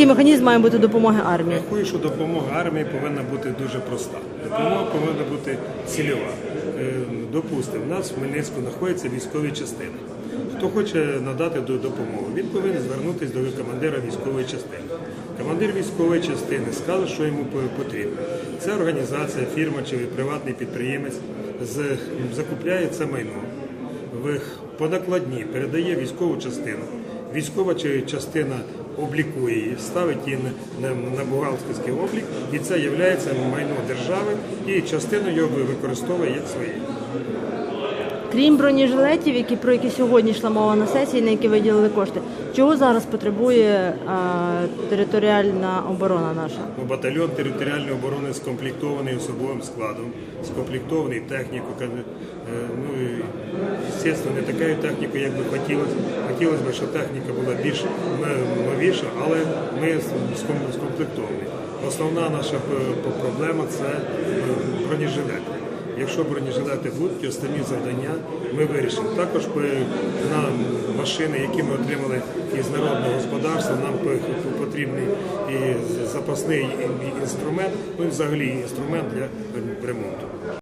який механізм має бути допомоги армії? Рахую, що допомога армії повинна бути дуже проста. Допомога повинна бути цільова. Е, Допустимо, в нас в Хмельницьку знаходяться військові частини. Хто хоче надати допомогу, він повинен звернутися до командира військової частини. Командир військової частини скаже, що йому потрібно. Це організація, фірма чи приватний підприємець закупляє це майно в по накладні передає військову частину. Військова частина облікує її, ставить її на, бухгалтерський облік, і це є майно держави, і частину його використовує як своє. Крім бронежилетів, які про які сьогодні йшла мова на сесії, на які виділили кошти, чого зараз потребує а, територіальна оборона наша? Ну, Батальйон територіальної оборони скомплектований особовим складом, скомплектований технікою. е, Ну, звісно, не такою технікою, як би хотілося. Хотілося б, щоб техніка була більш новіша, але ми скомплектовані. Основна наша проблема це е, бронежилети. Якщо бронежилети будуть, останні завдання ми вирішимо. Також на машини, які ми отримали із народного господарства, нам потрібний і запасний інструмент, ну і взагалі інструмент для ремонту.